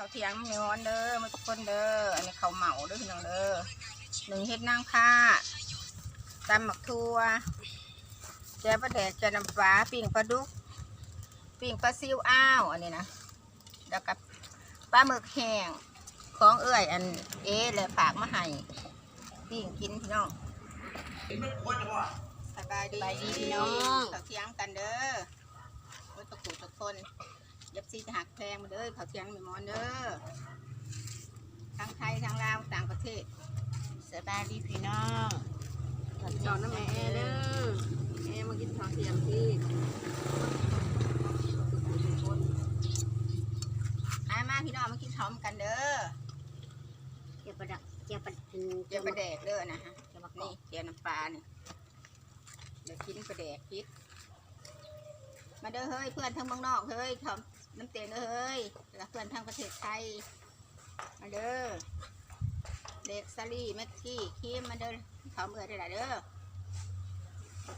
เขาเทียงมีฮ้อนเด้อมาทุกคนเด้ออันนี้เขาวเหมาด้อพี่น้องเด้อหนึ่งเฮ็ดนางผ้าตำหมักทั่วแจ่ปลาแดกแจ่น้ำปลาปิ้งปลาดุกปิ้งปลาซิวอ้าวอันนี้นะแล้วกับปลาหมึกแห้งของเอื้อยอันเอ๊เลยฝากมาให้ปิ้งกินพี่น้องสบายดีสบายดีพี่น้องเขาเทียงกันเด้อไว้ตะกูทุกคน ซีจะหักแพงมาเด้อเขาเทียงมีหมอนเด้อทั้งไทยทั้งลาวต่างประเทศสบายดีพี่น้องจอนน้ำแม่เด้อแม่มากินข้าวเทียงที่มามาพี่น้องมากินข้าวกันเด้อเจียวปลาดักเจียวปลาเดี๋ยวปลาแดกเด้อนะฮะเจียวปลานี่นี่เดี๋ยวน้ำปลานี่เดี๋ยวกินปลาแดกพิษมาเด้อเฮ้ยเพื่อนทั้งเมืองนอกเฮ้ยทำ น้ำเตียนเอเฮ้ยแล้วเพื่อนทั้งประเทศไทย มาเด้อเด็กซาลี่แม็กกี้คิมมาเด้อเขาเมื่อได้หลายเด้อ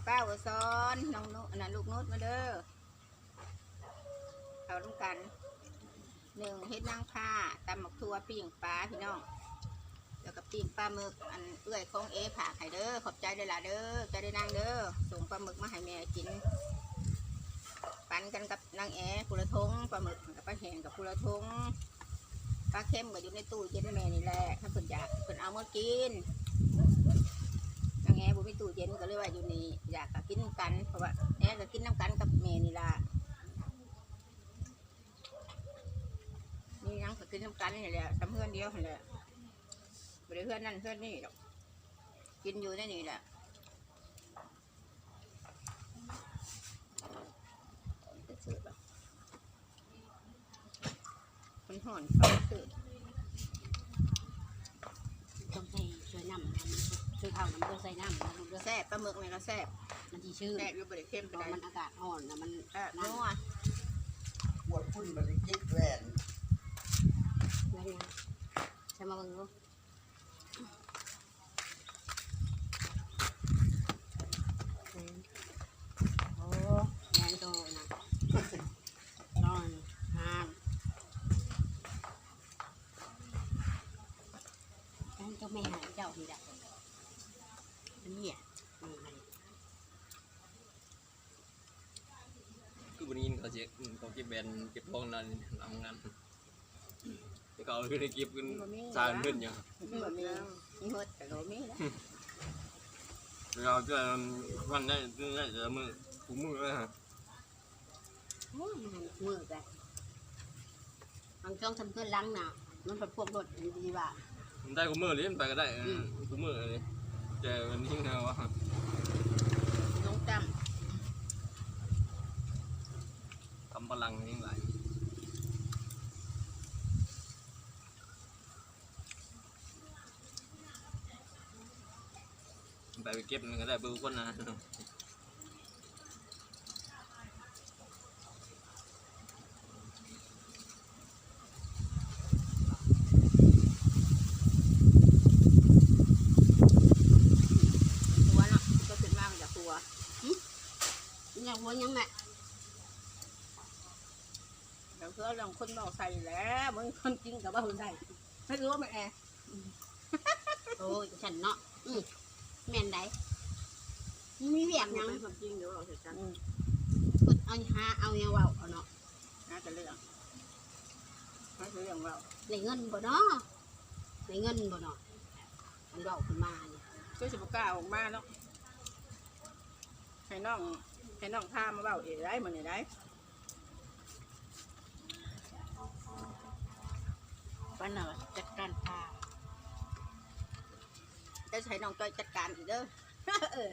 ป้าวซ้อนน้องนุน่ะลูกนุชมาเด้อเอาต้องกันหนึ่งเฮ็ดนางผ้าตำหมกทัวปิ้งปลาพี่น้องแล้วก็ปิ้งปลาหมึกอันเอื้อยของเอผ่าไข่เด้อขอบใจเด้อล่ะเด้อใจได้นางเด้อส่งปลาหมึกมาให้แม่กิน ปันกันกับนางแอกุละทงปลาหมึกกับปลาแห้งกับกุละทงปลาเค็มก็อยู่ในตู้เย็นแม่นี่แหละถ้าเพิ่นอยากเพิ่นเอามากินนางแอบ่มีตู้เย็นก็เลยว่าอยู่นี่อยากก็กินกันเพราะว่าแอก็กินน้ำกันกับแม่นี่ละนี่ยังก็กินน้ำกันนี่แหละทำเพื่อนเดียวนี่แหละบริเพื่อนนั่นเพื่อนนี่หรอกกินอยู่ในนี่แหละซื้อแบบ คนห่อนเขาซื้อต้องใส่ช่วยน้ำมันช่วยข้าวน้ำต้องใส่น้ำนะลูกเด้อแซ่บปลาหมึกนี่ก็แซ่บมันที่ชื่อแซ่บอยู่บริเข้มตไปอนได้มันอากาศอ่อนนะมันแซ่บนัวปวดพุ่นมันจะจิกแหวนอะไรนะใช่มาเบิ่งลูกโอ้แรงโตนะนอนห้ามแรงโตไม่หายเจ้าที่ดักเนี่ยอืม คือวันนี้เขาเช็คเขาเก็บแบนเก็บทองนั่นทำงานที่เขาคือ ได้เก็บกันสร้างขึ้นอย่างมีหมดมีมีหมดแต่เรามีนะเราจะวันได้ได้จะมือถุงมือเลยฮะโอ้ยมันมือไปบางช่วงทำเพื่อนล้างหนามันเป็นพวกรถดีว่าได้ถุงมือเลี้ยนไปก็ได้ถุงมือเลยแต่วันนี้นะว่า ลงจ ทำพลังยิ่งหลาย ไปไปเก็บมันก็ได้เบอร์คนนะำหัวเนาะก็ขึ้นมามันจากหัวอย่างหัวยังแม่เดี๋ยวเพื่อลองคนบอกใส่แล้วมึงคนจริงกับว่าคนใส่ไม่รู้ว่ามันแอร์โอ้ยฉันเนาะอืม แม่นได้มีเวียกหยังเป็นความจริงเดี๋ยวเราเสร็จกันกดเอาหาเอาเงาเว้าเอาเนาะน่าจะเรื่องน่าจะเรื่องเราได้เงินบ่เนาะได้เงินบ่เนาะมันเว้าขึ้นมาเนี่ยช่วยสิบกล้าออกมาเนาะให้น้องให้น้องพามาเบาเอ๋ได้เหมือนได้วันน่ะจัดการพา จะใช้น้องจอยจัดการอีกเด้อเออ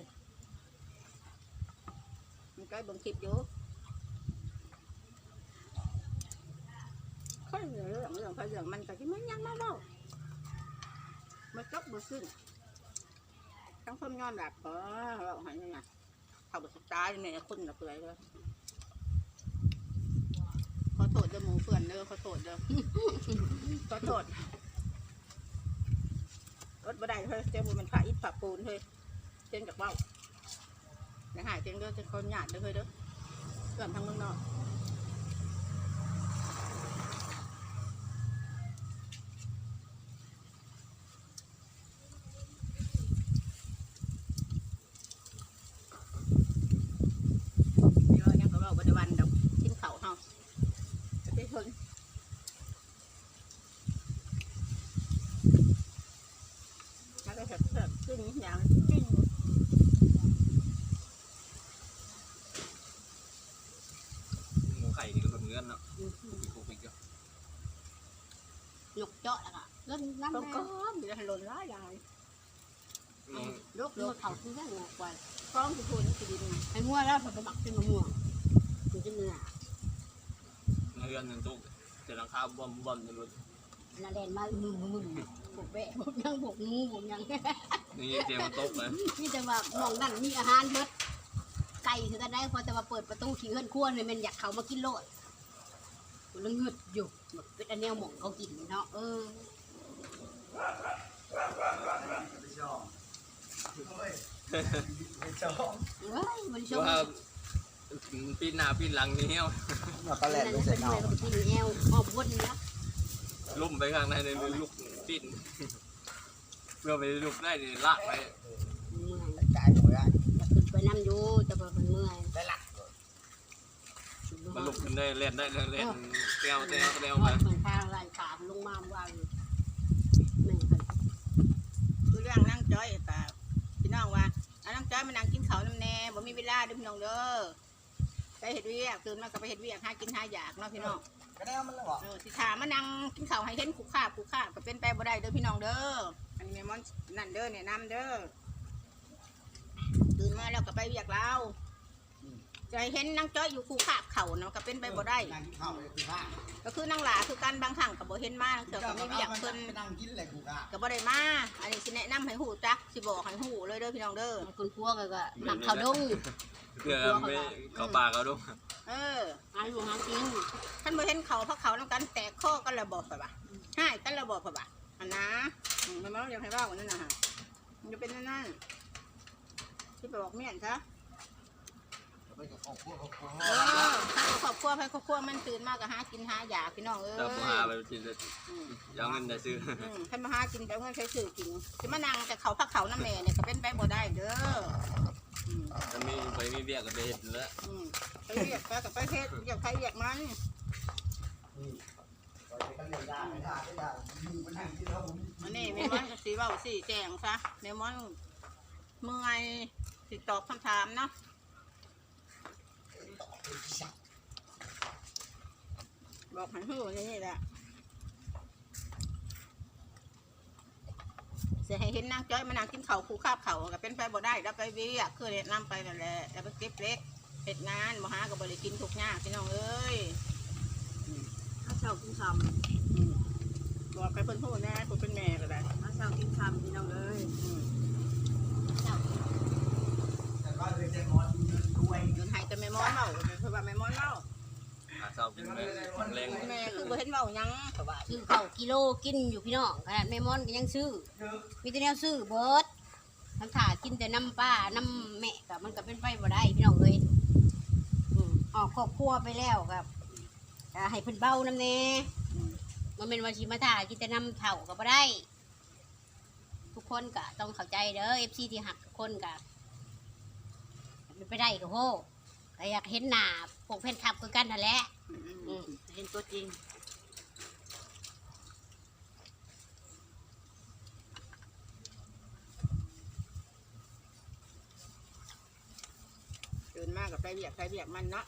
มันก็เบิ่งคลิปอยู่ค่อยเรื่องเรื่องค่อยเรื่องมันก็ที่มันยังมาเล่ามันจบบ่สิ้นทั้งคนยอมรับเออเราหายยังไงเขาบอกตายเนี่ยคนละเปลือยเลยขอโทษเด้อหมูเพื่อนเด้อขอโทษเด้อขอโทษ ดบ่ได้เฮ้ยเจ้าบุญมันผ่าอิฐผ่าปูนเฮ้ยเจนจากเบ้าอย่าหายเจนก็จะคนหยาดเด้อเฮ้ยเด้อเกิดทางเมืองนอก ยกเจาะแล้วก็เล่ นน้ำก็แม่ก็มีแต่หล่นร้ายอย่างน้องลูกลูกเขาที่แค่งอกไว้กล้องที่คุณที่ดินไอ้งัวแล้วผมไปหมักเป็นมะม่วงมันจะเนื้อเรือนหนึ่งตุกแต่หลังคาบอมบอมอยู่รถนาแดนมามึงมึงมึงผมแบะผมยังผมงูผมยังนี่เตรียมมันตกเลยนี่แต่ว่ามองนั่นมีอาหารเบิดไก่คือกันได้พอแต่ว่าเปิดประตูขี้เฮือนครัวเนี่ยมันอยากเขามากินโลดมันแล้วเงึดอยู่แบบเป็นอันแนวหมองเขากินเนาะเออ ไปชอบโอ้ยไปชอบเอ้ยมันชมว่าปีนหน้าปีนหลังนี่เหี้ยวมาปลาแหลกนั่นไปเป็นใส่เนาน่วยกับกินแอวออกวนนะลุ่มไปข้างในเลยลุกปีนเพื่อไปลุกได้นี่ลากไปเมื่อยกายหนูได้อยากขึ้นไปนั่งอยู่แต่ว่ามันเมื่อยได้หลักมันลุกขึ้นได้เล่นได้เล่นเตียวเตียวเตียวไปมือนทางไล่ขามลงมาว่าอยู่แม่งเพิ่น คือเรื่องนั่งจ้อยกับพี่น้องว่าอันนั่งจ้อยมานั่งกินข้าวน้ำแน่บ่มีเวลาเด้อพี่น้องเด้อไปเฮ็ดเวียกตื่นมาก็ไปเฮ็ดเวียกหากินหาอยากเนาะพี่น้องก็ได้มันแล้วเหรอเออสิถามมานั่งกินข้าวให้เห็นคุกคาบคุกคาบก็เป็นไปบ่ได้เด้อพี่น้องเด้ออันนี้แม่มอนนั่นเด้อแนะนำเด้อตื่นมาแล้วก็ไปเวียกเรา จะให้เห็นนั่งจ้อยอยู่คุกคาบเข่าเนาะก็เป็นไปบ่ได้ นั่งกินข้าวไปคือข้าก็คือนั่งหลาคือกันบางครั้งก็บ่เห็นมาเถื่อก็ไม่เวียกเพิ่นไปนั่งกินอะไรกูข้าก็บ่ได้มาอันนี้สิแนะนำให้หูจักสิบอกให้หูเลยเด้อพี่น้องเด้อคนพวกก็ก็หนักเขาดงเพื่อไม่เขาปากเขาด้วยเออหาอยู่หากินท่านบ่เห็นเขาเพราะเขานํกันแตกข้อกันแล้วบอกไปบ่ะให้กันแล้วบอกไปบ่ะอันนะอืมมันบ่อยากให้เว้าอันนั้นน่ะฮะมันจะเป็นนั่นนั่นที่ไปบอกเมียนซะ เออถ้าครอบครัวไปครอบครัวมันตื่นมาก็หากินหาอยากพี่น้องเอ้ยแต่พอหาไปทีจะอืมยาวเงินได้ซื้ออืมท่านมาหากินไปเอาเงินใช้สื่อกินสิมานั่งแต่เขาพักเขาน้ำแม่เนี่ยก็เป็นไปบ่ได้เด้ออืมถ้ามีไปมีเบี้ยก็ไปเห็ดแล้วอืมไปเรียกไปกับไปเฮ็ดอยากใครอยากมันนี่ไปกันเลยได้ไม่ได้ไม่ได้มึงมานั่งกินแล้วผมอันนี้แม่มอนก็สีเว้าสีแจงซะแม่มอนเมื่อยสิตอบคำถามเนาะ บอกหันหูนี่แหละเสียให้เห็นนางจ้อยมานั่งกินข้าวคู่คาบเขาวก็เป็นไปบ่ได้แล้วไปเวียกคือแนะนำไปนั่นแหละแล้วไปเก็บเล็กเฮ็ดงานบ่หาก็บ่ได้กินทุกอย่างพี่น้องเอ้ยข้าวเช้ากินคบอกให้เพิ่นพูดแน่คุณเป็นแม่ก็ได้ำข้าวเช้ากินคำพี่น้องเอ้ยอืมเช้าแต่ว่าเลยจะนอ นด้วยยืนให้แต่แม่มอนเมาเพราะว่าแม่มอนเมาหาเช้ากินแรงแรงแม่คือบ่เห็นเมาหยังเพราะว่าซื้อข้ากิโลกินอยู่พี่น้องขนาดแม่มอนก็ยังซื้อ มีแต่แนวซื้อเบิร์ดทั้งถ่ากินแต่น้ำป้าน้ำแม่กับมันก็เป็นไปบ่ได้พี่น้องเอ้ยออกครอบครัวไปแล้วครับให้เพิ่นเบาน้ำแน่มันเป็นว่าชิมาถ่ากินแต่น้ำเถ่าก็บ่ได้ ทุกคนก็ต้องเข้าใจเด้อเอฟซีที่หักทุกคนก็ เป็นไปได้ก็โหก็อยากเห็นหน้าพวกแฟนคลับคือกันนั่นแหละ อืม เห็นตัวจริงตื่นมากกับไปเบียกไปเบียกมันเนาะ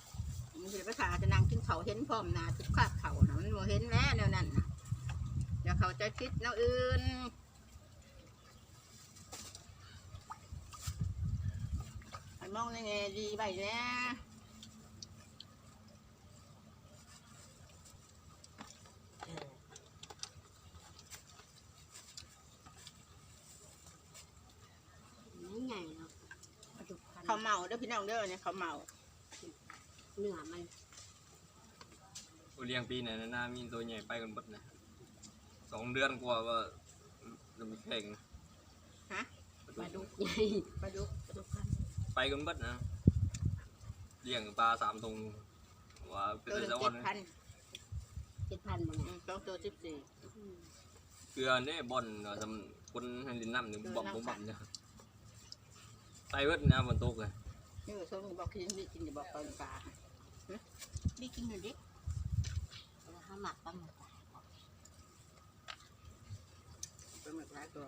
มันสิไปขาจะนั่งกินเขาเห็นพร้อมหน้าทุกคาบเขานะมันบ่เห็นแล้วแนวนั้นน่ะอย่าเขาใจผิดแนวอื่นให้ มองในแง่ดีไปแน่ง่ายๆเนาะปลาดุกพันเขาเมาเด้อพี่น้องเด้อเนี่ยเขาเมาเนื้อมันเลี้ยงปีไหนหน้ามีตัวใหญ่ไปกันหมดนะสองเดือนกว่าว่าจะมีแข่งฮะปลาดุกใหญ่ปลาดุกปลาดุกพัน กันหมดนะเลี้ยงปลาสามตรงว่าเป็นตัวหนึ่งตะวัเจ็นดพันเจ็ดพันบ่อืเนี่ยมสองตัวสิบสี่อืมเกลือเนี่ยบอลเนาะทำคนให้ลินน้ำหนึ่งบอกผมบอกเนี่ยไปเวิร์ดนะบนโต๊ะเลยนี่ก็ชมบอกกินนี่กินจะบอกตอนปลานี่กินหน่อยดิแล้วถ้าหมักปลาหมึกเป็นหมึกหลายตัว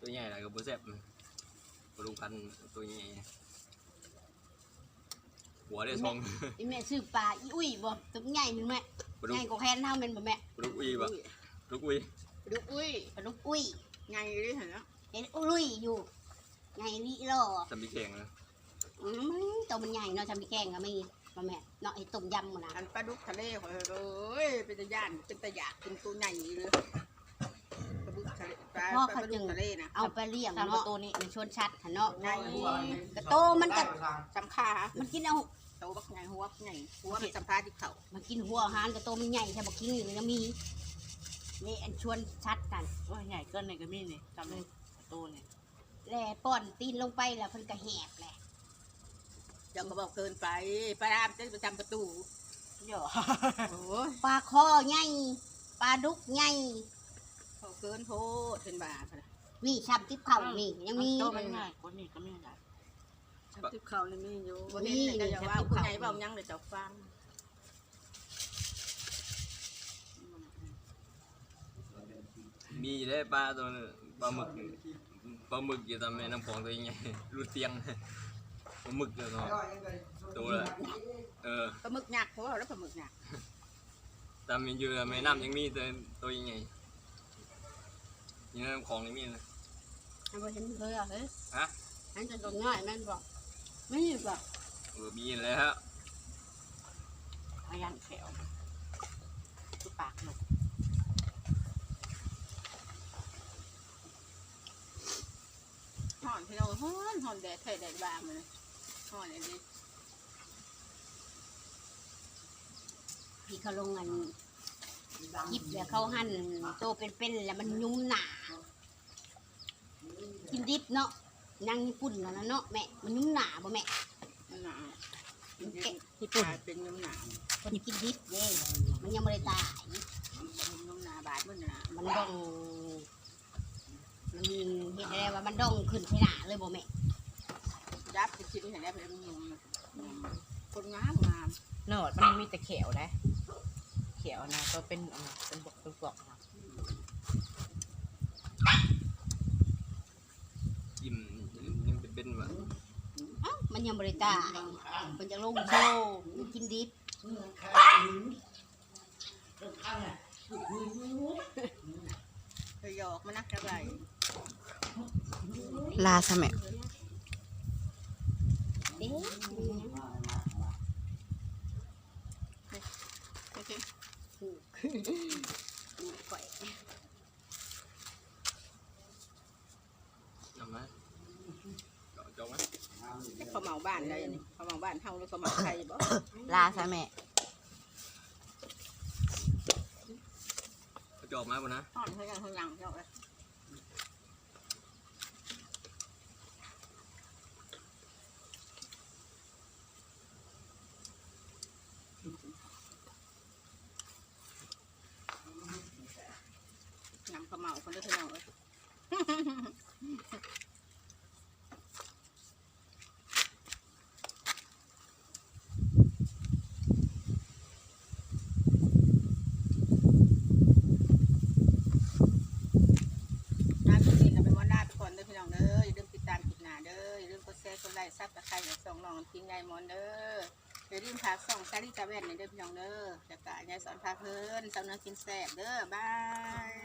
ตัวใหญ่อะไรก็บ่แซ่บ ปลาดุกพันธุ์ตัวใหญ่หัวได้ซองอีแม่ซื้อปลาอีอุ้ยบ่ตัวใหญ่หนึ่งแม่ปลาดุใหกญ่กว่าแคนเท่าแม่นบ่แม่ปลาดุกอีแบบอุ้ยลูกอุ้ยดูอุ้ยปลาดุกอุ้ยไงเลยเห็นเนาะเห็นอุ้ยอยู่ไงวิโลสำลีแข็งนะอืมตัวมันใหญ่เนาะจำพี่แกงก็มีมาแม่เนาะไอ้ต้มยำมันนะอันปลาดุกทะเลของเอ้ยเป็นตะย่านเป็นตะอยากกินตัวใหญ่เลย ปลาดุกทะเลปลาปลาดุกทะเลนะเอาไปเลี้ยงตามประเนาะตูนี้ในชวนชัดหั่นเนาะไงกระโตมันก็สำคามันกินเอาโตบักไงหัวบักไงหัวมันสัมภาษณ์ที่เขามันกินหัวอาหารกระโตมันใหญ่ใช่บอกกินอยู่ยังมีนี่อันชวนชัดกันโอ้ยใหญ่เกินในกระมี่นี่จำเลยประตูนี่แล่ป้อนตีนลงไปแล้วเพิ่นก็แหบแหละเดี๋ยวก็บอกเกินไปปลาดามจะไปทำประตูเดี๋ยวโอ้ยปลาคอใหญ่ปลาดุกใหญ่ เขาเกินโพดเป็นบาปนะมีชับทิพเข่านี่ยังมี โตมันง่ายกว่านี่ก็ไม่ใหญ่ชับทิพเขาเลยมีอยู่บ่เห็นเลยก็อย่าว่าผู้ใหญ่เบายังเลยจะฟังมีอยู่ได้ปลาตัวนึงปลาหมึกนี่ปลาหมึกอยู่ตามแม่น้ำคลองตัวใหญ่รูดเตียงปลาหมึกเดี๋ยวเนาะตัวละเออปลาหมึกหนักเพราะว่าแล้วปลาหมึกหนัก ตามอยู่แม่น้ำยังมีตัวตัวใหญ่อยู่ในน้ำคลองนี่มีนะอันบ่เห็นเลยอะเฮ้ยฮะอันจะโดนง่ายแม่นบอกไม่มีบอกเออมีแล้วพยันแขวคือปากหนกห่อนที่เราห่อนห่อนแดดไทยแดดบางเลยห่อนเลยดิพี่เขาลงอัน หยิบแล้วเขาหั่นโตเป็นๆแล้วมันยุ่มหนากินดิบเนาะนางญี่ปุ่นแล้วนะเนาะแม่มันยุ่มหนาบ่แม่มันหนาวญี่ปุ่นเป็นน้ำหนาวคนกินดิบเด้มันยังไม่ได้ตายน้ำหนาบาดมันหนาวมันดองมันเห็นอะไรว่ามันดองขึ้นใช่หนาเลยบ่แม่ยับจะกินเห็นได้เป็นนุ่มคนงามงามเนิร์ดมันมีแต่แขวนะ แขวนะก็เป็นอันนั้นเป็นบกเป็นบอกนะอิ่มยังเป็นเป็นแบบเอ้ามันยังไม่ได้ตายมันจะลงโชว์มันกินดิบเคยหยอกมันนักเท่าไหร่ลาสมัยเอ๊ะไม่ใช่ดูก่อยทำไหมจอกจอกไหมเขาเมาบ้านได้ยังเขาเมาบ้านเฮาหรือเขาเมาใครบ่ลาสมัยจอกไหมบุนะห่อนเขายังเขายังเจ้าเลย เขาเมาคนเดียวเท่านั้นเลยน้าพี่กับเป็นวันหน้าทุกคนเด้อพี่น้องเด้ออย่าลืมติดตามคลิปหน้าเด้ออย่าลืมกดแชร์กดไลค์ซับสไครต์ส่องน้องพิงไงมอนเด้ออย่าลืมพากส่องซาลิตาแว่นเด้อพี่น้องเด้อแล้วก็ยายสอนพาเพลินสาวน้องกินแซ่บเด้อบาย